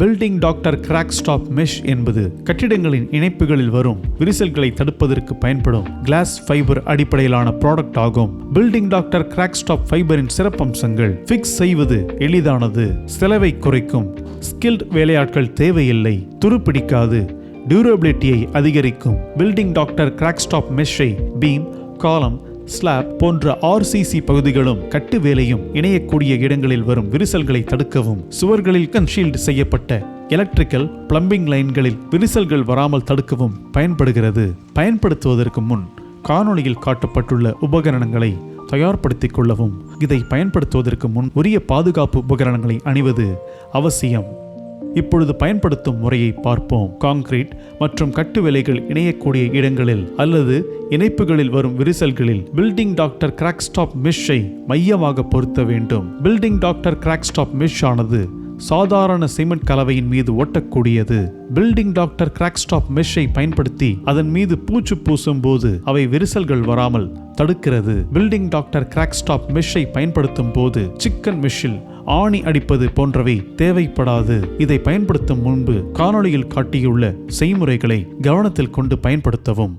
Building doctor crack stop mesh என்பது கட்டிடங்களின் இணைப்புகளில் வரும் விரிசல்களை தடுப்பதற்கு பயன்படும் கிளாஸ் ஃபைபர் அடிப்படையிலான ப்ராடக்ட் ஆகும். பில்டிங் டாக்டர் கிராக் ஸ்டாப் ஃபைபரின் சிறப்பம்சங்கள் ஃபிக்ஸ் செய்வது எளிதானது செலவை குறைக்கும். ஸ்கில்ட் வேலையாட்கள் தேவையில்லை துருப்பிடிக்காது டியூரபிலிட்டியை அதிகரிக்கும். பில்டிங் டாக்டர் கிராக் ஸ்டாப் மெஷ்ஷை பீம் காலம் ஸ்லாப் போன்ற ஆர்சிசி பகுதிகளும் கட்டு வேலையும் இணையக்கூடிய இடங்களில் வரும் விரிசல்களை தடுக்கவும். சுவர்களில் கன்ஷீல்டு செய்யப்பட்ட எலக்ட்ரிக்கல் பிளம்பிங் லைன்களில் விரிசல்கள் வராமல் தடுக்கவும் பயன்படுகிறது. பயன்படுத்துவதற்கு முன் காணொளியில் காட்டப்பட்டுள்ள உபகரணங்களை தயார்படுத்திக் கொள்ளவும். இதை பயன்படுத்துவதற்கு முன் உரிய பாதுகாப்பு உபகரணங்களை அணிவது அவசியம். இப்பொழுது பயன்படுத்தும் முறையை பார்ப்போம். காங்கிரீட் மற்றும் கட்டு வேலைகள் இணையக்கூடிய இடங்களில் அல்லது இணைப்புகளில் வரும் விரிசல்களில் பில்டிங் டாக்டர் கிராக் ஸ்டாப் மையமாக பொருத்த வேண்டும். பில்டிங் டாக்டர் கிராக் ஸ்டாப் ஆனது சாதாரண சிமெண்ட் கலவையின் மீது ஒட்டக்கூடியது. பில்டிங் டாக்டர் கிராக் ஸ்டாப் மெஷ்ஷை பயன்படுத்தி அதன் மீது பூச்சு பூசும் போது அவை விரிசல்கள் வராமல் தடுக்கிறது. பில்டிங் டாக்டர் கிராக் ஸ்டாப் மெஷ்ஷை பயன்படுத்தும் போது சிக்கன் மிஷ்ஷில் ஆணி அடிப்பது போன்றவை தேவைப்படாது. இதை பயன்படுத்தும் முன்பு காணொளியில் காட்டியுள்ள செய்முறைகளை கவனத்தில் கொண்டு பயன்படுத்தவும்.